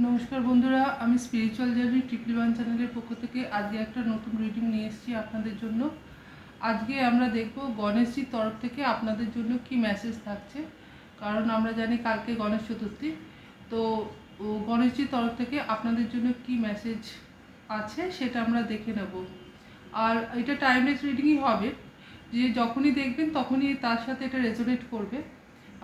নমস্কার বন্ধুরা, আমি স্পিরিচুয়াল জার্নি ট্রিপল ওয়ান চ্যানেলের পক্ষ থেকে আজকে একটা নতুন রিডিং নিয়ে এসেছি আপনাদের জন্য। আজকে আমরা দেখব গণেশজির তরফ থেকে আপনাদের জন্য কি মেসেজ থাকছে। কারণ আমরা জানি কালকে গণেশ চতুর্থী। তো গণেশজির তরফ থেকে আপনাদের জন্য কি মেসেজ আছে সেটা আমরা দেখে নেব। আর এটা টাইমলেস রিডিংই হবে। যে যখনই দেখবেন তখনই তার সাথে এটা রেজোনেট করবে।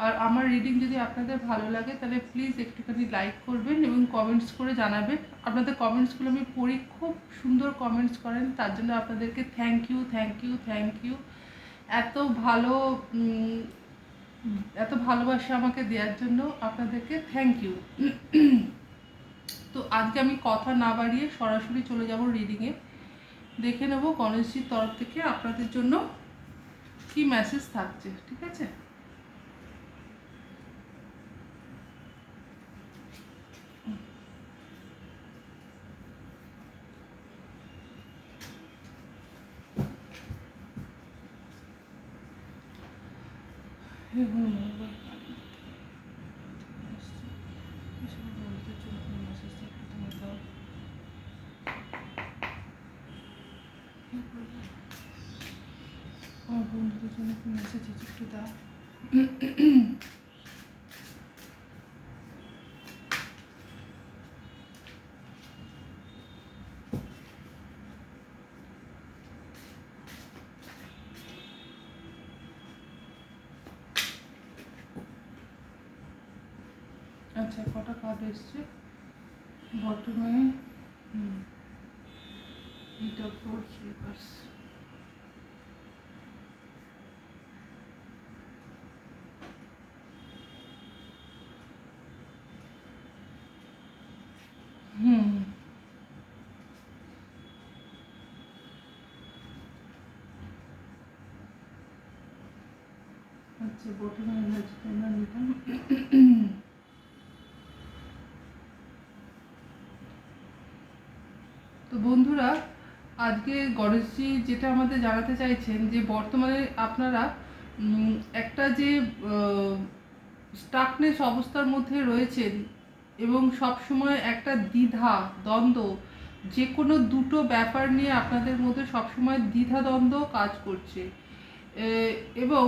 আর আমার রিডিং যদি আপনাদের ভালো লাগে, তাহলে প্লিজ একটুখানি লাইক করবেন এবং কমেন্টস করে জানাবেন। আপনাদের কমেন্টসগুলো আমি পড়ি, খুব সুন্দর কমেন্টস করেন। তার জন্য আপনাদেরকে thank you thank you thank you এত ভালো এত ভালোবাসা আমাকে দেওয়ার জন্য আপনাদেরকে থ্যাংক ইউ তো আজকে আমি কথা না বাড়িয়ে সরাসরি চলে যাব রিডিংয়ে দেখে নেব গণেশজির তরফ থেকে আপনাদের জন্য কি মেসেজ থাকছে, ঠিক আছে হে হনুমান বাবা, এসব বলতে চলো, তুমি মেসেজটা একটু তুমি দাও। হে প্রভু, আমার বন্ধুদের জন্য একটু মেসেজ একটু দাও আচ্ছা কটা কার্ড এসছে। এইট অফ ফোর স্লিপার্স হুম। আচ্ছা বর্তমানে এনার্জিটা আমরা বন্ধুরা, আজকে গণেশজি যেটা আমাদের জানাতে চাইছেন যে বর্তমানে আপনারা একটা যে স্টাকনেস অবস্থার মধ্যে রয়েছেন এবং সব সময় একটা দ্বিধা, দ্বন্দ্ব যে কোনো দুটো ব্যাপার নিয়ে আপনাদের মধ্যে সবসময় দ্বিধা, দ্বন্দ্ব কাজ করছে। এবং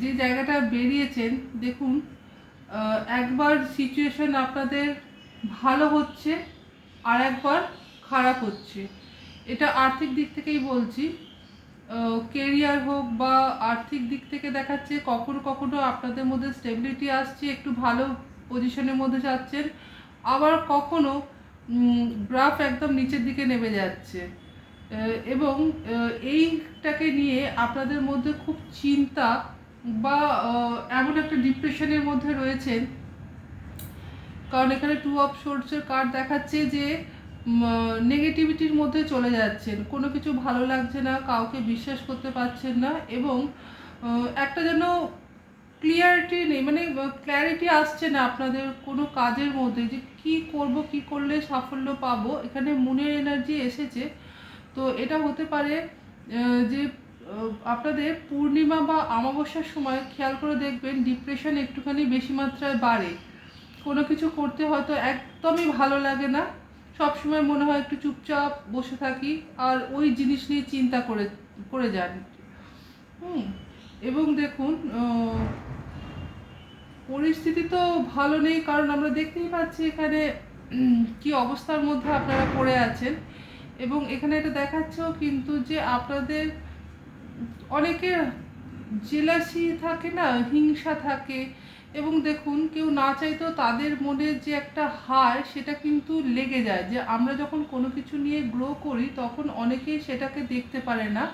যে জায়গাটা বেরিয়েছেন, দেখুন একবার সিচুয়েশন আপনাদের ভালো হচ্ছে আর একবার খারাপ হচ্ছে। এটা আর্থিক দিক থেকেই বলছি। কেরিয়ার হোক বা আর্থিক দিক থেকে দেখাচ্ছে, কখনো কখনো আপনাদের মধ্যে স্টেবিলিটি আসছে, একটু ভালো পজিশনের মধ্যে যাচ্ছেন। আবার কখনো গ্রাফ একদম নিচের দিকে নেমে যাচ্ছে। এবং এইটাকে নিয়ে আপনাদের মধ্যে খুব চিন্তা বা এমন একটা ডিপ্রেশনের মধ্যে রয়েছেন। কারণ এখানে টু অফ সোর্সের কার্ড দেখাচ্ছে যে নেগেটিভিটির মধ্যে চলে যাচ্ছেন। কোনো কিছু ভালো লাগছে না, কাউকে বিশ্বাস করতে পারছেন না এবং একটা যেন ক্লিয়ারিটি নেই মানে ক্ল্যারিটি আসছে না আপনাদের কোনো কাজের মধ্যে যে কি করব, কি করলে সাফল্য পাবো। এখানে মনের এনার্জি এসেছে। তো এটা হতে পারে যে আপনাদের পূর্ণিমা বা অমাবস্যার সময় খেয়াল করে দেখবেন ডিপ্রেশন একটুখানি বেশি মাত্রায় বাড়ে। কোনো কিছু করতে হয়তো একদমই ভালো লাগে না। সব সময় মনে হয় একটু চুপচাপ বসে থাকি আর ওই জিনিস নিয়ে চিন্তা করে করে যান হুম, এবং দেখুন পরিস্থিতি তো ভালো নেই, কারণ আমরা দেখতেই পাচ্ছি এখানে কি অবস্থার মধ্যে আপনারা পড়ে আছেন। এবং এখানে এটা দেখাচ্ছেও কিন্তু যে আপনাদের অনেকের জেলাসি থাকে না, হিংসা থাকে এবং দেখুন, কেউ না চাইতেও তাদের মনে যে একটা হার, সেটা কিন্তু লেগে যায়। যে আমরা যখন কোনো কিছু নিয়ে গ্রো করি, তখন অনেকেই সেটাকে দেখতে পারে না।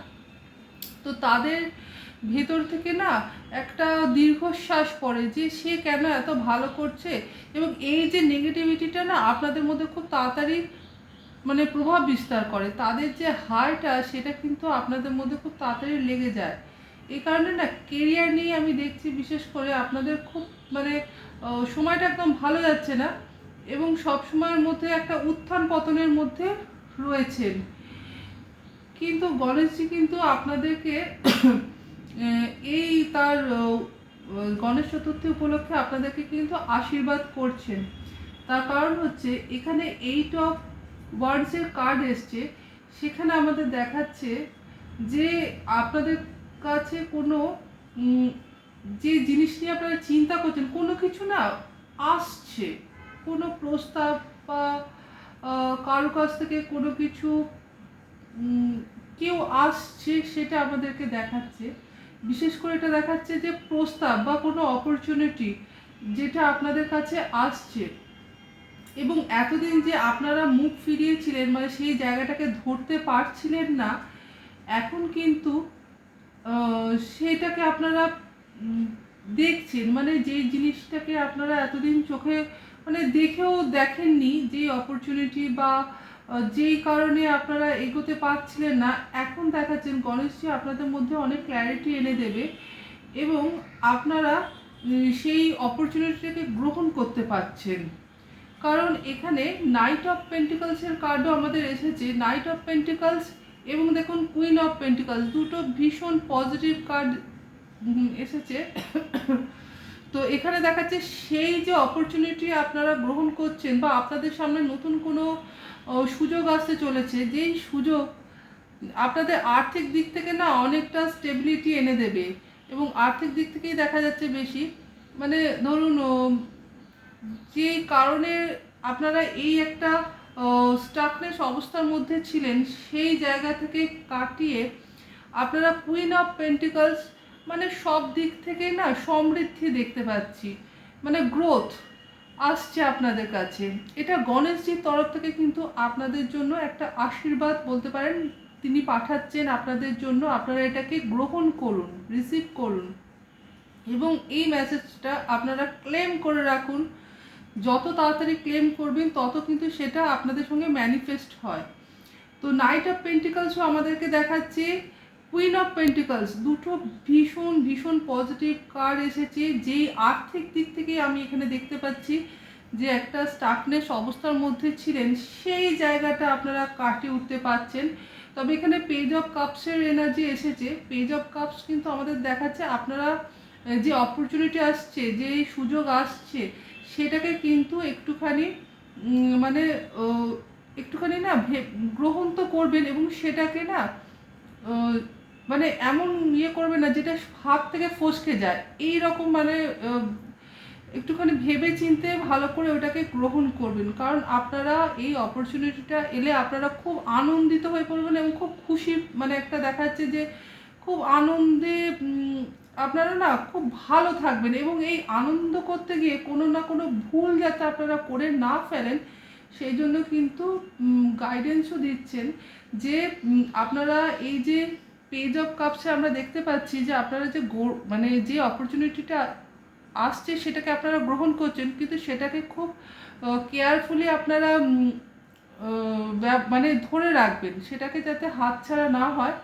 তো তাদের ভেতর থেকে না একটা দীর্ঘশ্বাস পড়ে যে সে কেন এত ভালো করছে? এবং এই যে নেগেটিভিটিটা না আপনাদের মধ্যে খুব তাড়াতাড়ি মানে প্রভাব বিস্তার করে। তাদের যে হারটা, সেটা কিন্তু আপনাদের মধ্যে খুব তাড়াতাড়ি লেগে যায়। এই কারণে না কেরিয়ার নিয়ে আমি দেখছি বিশেষ করে আপনাদের খুব মানে সময়টা একদম ভালো যাচ্ছে না এবং সব সময়ের মধ্যে একটা উত্থান পতনের মধ্যে রয়েছেন। কিন্তু গণেশজি কিন্তু আপনাদেরকে এই তার গণেশ চতুর্থী উপলক্ষে আপনাদেরকে কিন্তু আশীর্বাদ করছেন। তার কারণ হচ্ছে এখানে এইট অফ ওয়ার্ডসের কার্ড এসছে। সেখানে আমাদের দেখাচ্ছে যে আপনাদের কাছে কোনো যে জিনিস নিয়ে আপনারা চিন্তা করছেন, কোনো কিছু না, আসছে। কোনো প্রস্তাব বা কারও কাছ থেকে কোনো কিছু কেউ আসছে সেটা আমাদেরকে দেখাচ্ছে। বিশেষ করে এটা দেখাচ্ছে যে প্রস্তাব বা কোনো অপরচুনিটি যেটা আপনাদের কাছে আসছে। এবং এতদিন যে আপনারা মুখ ফিরিয়েছিলেন মানে সেই জায়গাটাকে ধরতে পারছিলেন না, এখন কিন্তু সেটাকে আপনারা দেখছেন। মানে যে জিনিসটাকে আপনারা এতদিন চোখে মানে দেখেও দেখেননি, যেই অপরচুনিটি বা যেই কারণে আপনারা এগোতে পারছিলেন না, এখন দেখাচ্ছেন। গণেশজি আপনাদের মধ্যে অনেক ক্ল্যারিটি এনে দেবে এবং আপনারা সেই অপরচুনিটিটাকে গ্রহণ করতে পারছেন। কারণ এখানে নাইট অফ পেন্টিকালসের কার্ডও আমাদের এসেছে। নাইট অফ পেন্টিকালস এবং দেখুন কুইন অফ পেন্টিকালস দুটো ভীষণ পজিটিভ কার্ড এসেছে। তো এখানে দেখাচ্ছে সেই যে অপরচুনিটি আপনারা গ্রহণ করছেন বা আপনাদের সামনে নতুন কোনো সুযোগ আসতে চলেছে, যেই সুযোগ আপনাদের আর্থিক দিক থেকে না অনেকটা স্টেবিলিটি এনে দেবে এবং আর্থিক দিক থেকেই দেখা যাচ্ছে বেশি। মানে ধরুন যে কারণে আপনারা এই একটা স্টাকনেস অবস্থার মধ্যে ছিলেন, সেই জায়গা থেকে কাটিয়ে আপনারা কুইন অফ পেন্টিকলস মানে সব দিক থেকে না সমৃদ্ধি দেখতে পাচ্ছি। মানে গ্রোথ আসছে আপনাদের কাছে। এটা গণেশজির তরফ থেকে কিন্তু আপনাদের জন্য একটা আশীর্বাদ বলতে পারেন। তিনি পাঠাচ্ছেন আপনাদের জন্য, আপনারা এটাকে গ্রহণ করুন রিসিভ করুন। এবং এই মেসেজটা আপনারা ক্লেম করে রাখুন। যত তাড়াতাড়ি ক্লেম করবেন, তত কিন্তু সেটা আপনাদের সঙ্গে ম্যানিফেস্ট হয়। তো নাইট অফ পেন্টিকালসও আমাদেরকে দেখাচ্ছে কুইন অফ পেন্টিকালস দুটো ভীষণ ভীষণ পজিটিভ কার্ড এসেছে, যেই আর্থিক দিক থেকে আমি এখানে দেখতে পাচ্ছি যে একটা স্টাকনেস অবস্থার মধ্যে ছিলেন, সেই জায়গাটা আপনারা কাটিয়ে উঠতে পারছেন। তবে এখানে পেজ অফ কাপসের এনার্জি এসেছে। পেজ অফ কাপস কিন্তু আমাদের দেখাচ্ছে আপনারা যে অপরচুনিটি আসছে যে সুযোগ আসছে সেটাকে কিন্তু একটুখানি মানে একটুখানি না গ্রহণ তো করবেন এবং সেটাকে না মানে এমন ইয়ে করবে না যেটা হাত থেকে ফসকে যায়। এই রকম মানে একটুখানি ভেবে চিনতে ভালো করে ওটাকে গ্রহণ করবেন। কারণ আপনারা এই অপরচুনিটিটা এলে আপনারা খুব আনন্দিত হয়ে পড়বেন এবং খুব খুশি মানে একটা দেখাচ্ছে যে খুব আনন্দে আপনারা না খুব ভালো থাকবেন এবং এই আনন্দ করতে গিয়ে কোনো না কোনো ভুল যাতে আপনারা করে না ফেলেন, সেই জন্য কিন্তু গাইডেন্সও দিচ্ছেন যে আপনারা এই যে পেজ অফ কাপসে আমরা দেখতে পাচ্ছি যে আপনারা যে মানে যে অপরচুনিটিটা আসছে সেটাকে আপনারা গ্রহণ করছেন, কিন্তু সেটাকে খুব কেয়ারফুলি আপনারা মানে ধরে রাখবেন। সেটাকে যাতে হাতছাড়া না হয়।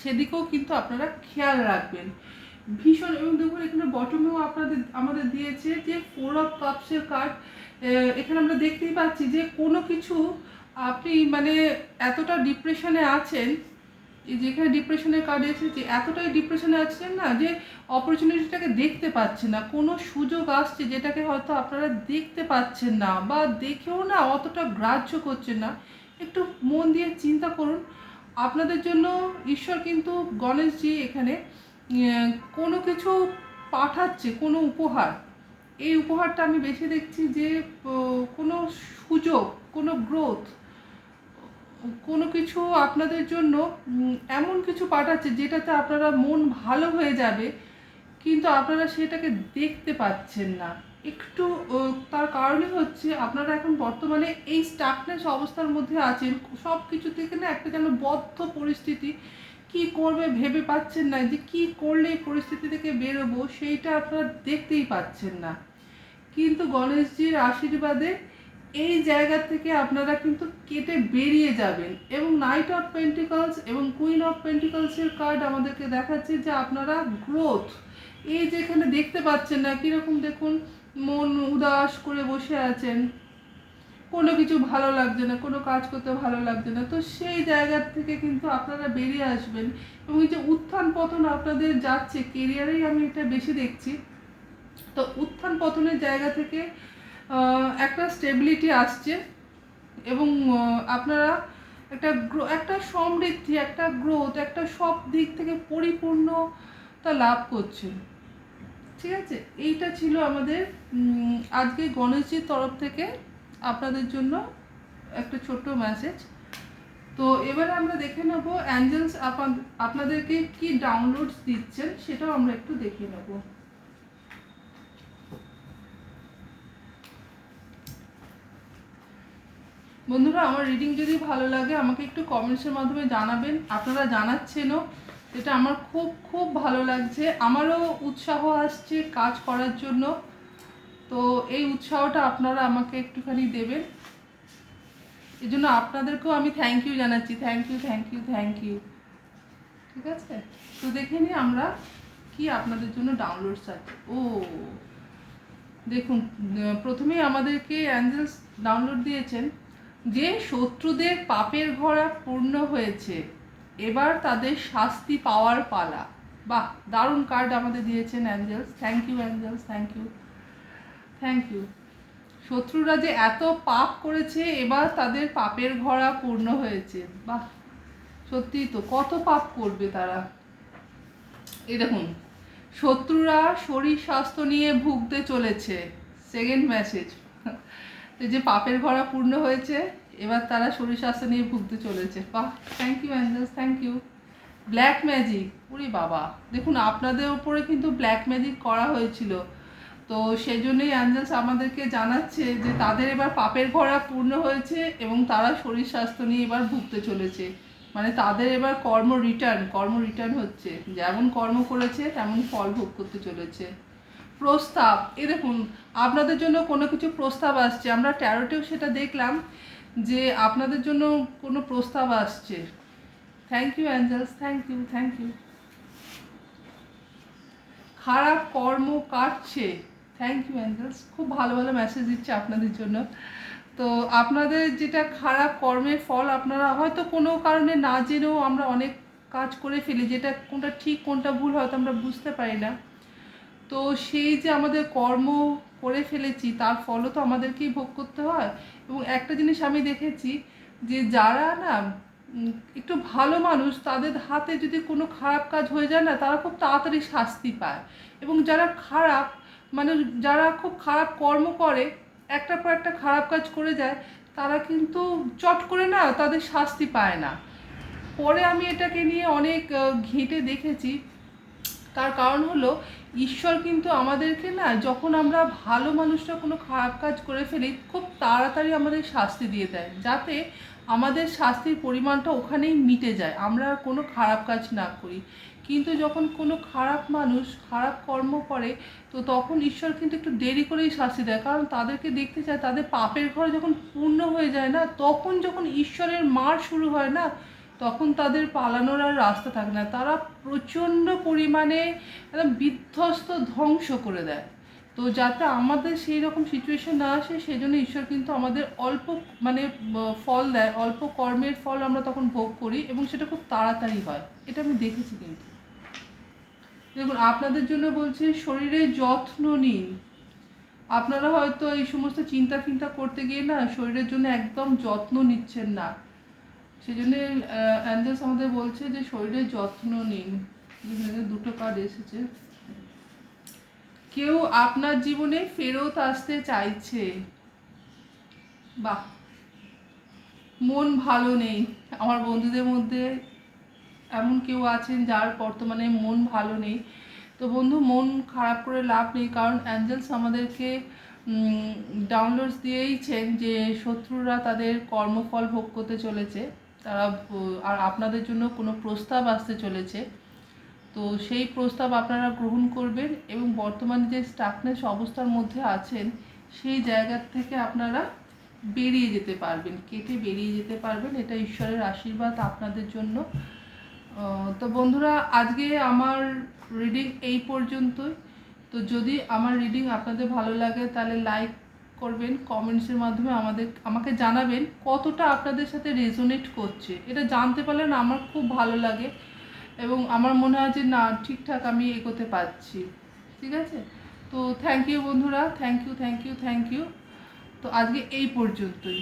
সেদিকেও কিন্তু আপনারা খেয়াল রাখবেন। ভীষণ, এবং দেখুন এখানে বটমেও আপনাদের, আমাদের দিয়েছে যে ফোর অফ কাপসের কার্ড এখানে আমরা দেখতেই পাচ্ছি যে কোনো কিছু আপনি মানে এতটা ডিপ্রেশনে আছেন যেখানে ডিপ্রেশনের কার্ড এসেছে এতটাই ডিপ্রেশনে আছেন না যে অপরচুনিটিটাকে দেখতে পাচ্ছেন না। কোনো সুযোগ আসছে যেটাকে হয়তো আপনারা দেখতে পাচ্ছেন না বা দেখেও না অতটা গ্রাহ্য করছেন না। একটু মন দিয়ে চিন্তা করুন। আপনাদের জন্য ঈশ্বর কিন্তু গণেশজি এখানে কোনো কিছু পাঠাচ্ছে, কোনো উপহার। এই উপহারটা আমি বেশি দেখছি যে কোনো সুযোগ, কোনো গ্রোথ, কোনো কিছু আপনাদের জন্য এমন কিছু পাঠাচ্ছে যেটাতে আপনারা মন ভালো হয়ে যাবে, কিন্তু আপনারা সেটাকে দেখতে পাচ্ছেন না। একটু তার কারণে হচ্ছে আপনারা এখন বর্তমানে এই স্টাকনেস অবস্থার মধ্যে আছেন। সব কিছু থেকে না একটা যেন বদ্ধ পরিস্থিতি, কি করবে ভেবে পাচ্ছেন না যে কি করলে এই পরিস্থিতি থেকে বেরোবো সেইটা আপনারা দেখতেই পাচ্ছেন না। কিন্তু গণেশজির আশীর্বাদে এই জায়গা থেকে আপনারা কিন্তু কেটে বেরিয়ে যাবেন এবং নাইট অফ পেন্টিকলস এবং কুইন অফ পেন্টিকলসের কার্ড আমাদেরকে দেখাচ্ছে যে আপনারা গ্রোথ এই যে এখানে দেখতে পাচ্ছেন না, কীরকম দেখুন মন উদাস করে বসে আছেন। কোনো কিছু ভালো লাগছে না, কোনো কাজ করতে ভালো লাগছে না। তো সেই জায়গা থেকে কিন্তু আপনারা বেরিয়ে আসবেন এবং এই যে উত্থান পতন আপনাদের যাচ্ছে কেরিয়ারেই আমি এটা বেশি দেখছি। তো উত্থান পতনের জায়গা থেকে একটা স্টেবিলিটি আসছে এবং আপনারা একটা গ্রো একটা সমৃদ্ধি, একটা গ্রোথ একটা সব দিক থেকে পরিপূর্ণতা লাভ করছেন। ঠিক আছে? এইটা ছিল আমাদের আজকে গণেশজির তরফ থেকে আপনাদের জন্য একটা ছোট্ট মেসেজ তো এবারে আমরা দেখে নেব অ্যাঞ্জেলস আপনাদেরকে কি ডাউনলোডস দিচ্ছেন সেটাও আমরা একটু দেখে নেব। বন্ধুরা, আমার রিডিং যদি ভালো লাগে, আমাকে একটু কমেন্টসের মাধ্যমে জানাবেন। আপনারা জানাচ্ছেনও। এটা আমার খুব খুব ভালো লাগছে। আমারও উৎসাহ আসছে কাজ করার জন্য। তো এই উৎসাহটা আপনারা আমাকে একটুখানি দেবেন। এই জন্য আপনাদেরকেও আমি থ্যাংক ইউ জানাচ্ছি। Thank you thank you thank you ঠিক আছে? তো দেখে নিই আমরা কি আপনাদের জন্য ডাউনলোডস আছে ও দেখুন আহ, প্রথমেই আমাদেরকে অ্যাঞ্জেলস ডাউনলোড দিয়েছেন। যে শত্রুদের পাপের ঘোড়া পূর্ণ হয়েছে। এবার তাদের শাস্তি পাওয়ার পালা। বাহ, দারুণ কার্ড আমাদের দিয়েছেন angels thank you angels thank you thank you শত্রুরা যে এত পাপ করেছে, এবার তাদের পাপের ঘোড়া পূর্ণ হয়েছে। বাহ, সত্যিই তো, কত পাপ করবে তারা? এই দেখুন, শত্রুরা শরীর স্বাস্থ্য নিয়ে ভুগতে চলেছে। সেকেন্ড মেসেজ যে পাপের ঘোড়া পূর্ণ হয়েছে এবার তারা শরীর স্বাস্থ্য নিয়ে ভুগতে চলেছে। বাহ thank you angels thank you black magic উরি বাবা। দেখুন, আপনাদের উপরে কিন্তু ব্ল্যাক ম্যাজিক করা হয়েছিল। তো সেই জন্যই অ্যাঞ্জেলস আমাদেরকে জানাচ্ছে যে তাদের এবার পাপের ঘোড়া পূর্ণ হয়েছে এবং তারা শরীর স্বাস্থ্য নিয়ে এবার ভুগতে চলেছে। মানে তাদের এবার কর্ম রিটার্ন কর্ম রিটার্ন হচ্ছে। যেমন কর্ম করেছে, তেমন ফল ভোগ করতে চলেছে। প্রস্তাব, এ দেখুন, আপনাদের জন্য কোনো কিছু প্রস্তাব আসছে। আমরা ট্যারোটেও সেটা দেখলাম। যে আপনাদের জন্য কোনো প্রস্তাব আসছে। Thank you angels thank you thank you খারাপ কর্ম কাটছে। থ্যাংক ইউ অ্যাঞ্জেলস খুব ভালো ভালো মেসেজ দিচ্ছে আপনাদের জন্য। তো আপনাদের যেটা খারাপ কর্মের ফল, আপনারা হয়তো কোনো কারণে না জেনেও আমরা অনেক কাজ করে ফেলি, যেটা কোনটা ঠিক, কোনটা ভুল হয়তো আমরা বুঝতে পারি না। তো সেই যে আমাদের কর্ম করে ফেলেছি, তার ফলও তো আমাদেরকেই ভোগ করতে হয়। এবং একটা জিনিস আমি দেখেছি যে যারা না একটু ভালো মানুষ, তাদের হাতে যদি কোনো খারাপ কাজ হয়ে যায় না, তারা খুব তাড়াতাড়ি শাস্তি পায়। এবং যারা খারাপ মানে যারা খুব খারাপ কর্ম করে, একটার পর একটা খারাপ কাজ করে যায়, তারা কিন্তু চট করে না তাদের শাস্তি পায় না। পরে আমি এটাকে নিয়ে অনেক ঘেঁটে দেখেছি তার কারণ হলো, ঈশ্বর কিন্তু আমাদেরকে না যখন আমরা ভালো মানুষরা কোনো খারাপ কাজ করে ফেলি, খুব তাড়াতাড়ি আমাদের শাস্তি দিয়ে দেয়। যাতে আমাদের শাস্তির পরিমাণটা ওখানেই মিটে যায়। আমরা আর কোনো খারাপ কাজ না করি। কিন্তু যখন কোনো খারাপ মানুষ খারাপ কর্ম করে, তো তখন ঈশ্বর কিন্তু একটু দেরি করেই শাস্তি দেয়। কারণ তাদেরকে দেখতে চায়, তাদের পাপের ঘর যখন পূর্ণ হয়ে যায় না, তখন যখন ঈশ্বরের মার শুরু হয় না তখন তাদের পালানোর আর রাস্তা থাকে না। তারা প্রচণ্ড পরিমাণে একদম বিধ্বস্ত ধ্বংস করে দেয়। তো যাতে আমাদের সেই রকম সিচুয়েশন না আসে সেই জন্য ঈশ্বর কিন্তু আমাদের অল্প মানে ফল দেয়। অল্প কর্মের ফল আমরা তখন ভোগ করি এবং সেটা খুব তাড়াতাড়ি হয়। এটা আমি দেখেছি কিন্তু। দেখুন, আপনাদের জন্য বলছে শরীরের যত্ন নিন। আপনারা হয়তো এই সমস্ত চিন্তা ফিন্তা করতে গিয়ে না, শরীরের জন্য একদম যত্ন নিচ্ছেন না। সেই জন্য অ্যাঞ্জেলস আমাদের বলছে যে শরীরের যত্ন নিন। দুটো কার্ড এসেছে। কেউ আপনার জীবনে ফেরত আসতে চাইছে? বাহ। মন ভালো নেই। আমার বন্ধুদের মধ্যে এমন কেউ আছেন যার বর্তমানে মন ভালো নেই। তো বন্ধু, মন খারাপ করে লাভ নেই, কারণ অ্যাঞ্জেলস আমাদেরকে ডাউনলোডস দিয়েইছেন যে শত্রুরা তাদের কর্মফল ভোগ করতে চলেছে। তারা আর আপনাদের জন্য কোনো প্রস্তাব আসতে চলেছে। তো সেই প্রস্তাব আপনারা গ্রহণ করবেন এবং বর্তমানে যে স্টাকনেস অবস্থার মধ্যে আছেন, সেই জায়গা থেকে আপনারা বেরিয়ে যেতে পারবেন, কেটে বেরিয়ে যেতে পারবেন। এটা ঈশ্বরের আশীর্বাদ আপনাদের জন্য। তো বন্ধুরা, আজকে আমার রিডিং এই পর্যন্তই। তো যদি আমার রিডিং আপনাদের ভালো লাগে, তাহলে লাইক করবেন কমেন্টসের মাধ্যমে আমাদের, আমাকে জানাবেন কতটা আপনাদের সাথে রেজোনেট করছে। এটা জানতে পারলে না আমার খুব ভালো লাগে এবং আমার মনে হয় যে না, ঠিকঠাক আমি এগোতে পারছি। ঠিক আছে? তো থ্যাংক ইউ বন্ধুরা thank you thank you thank you তো আজকে এই পর্যন্তই।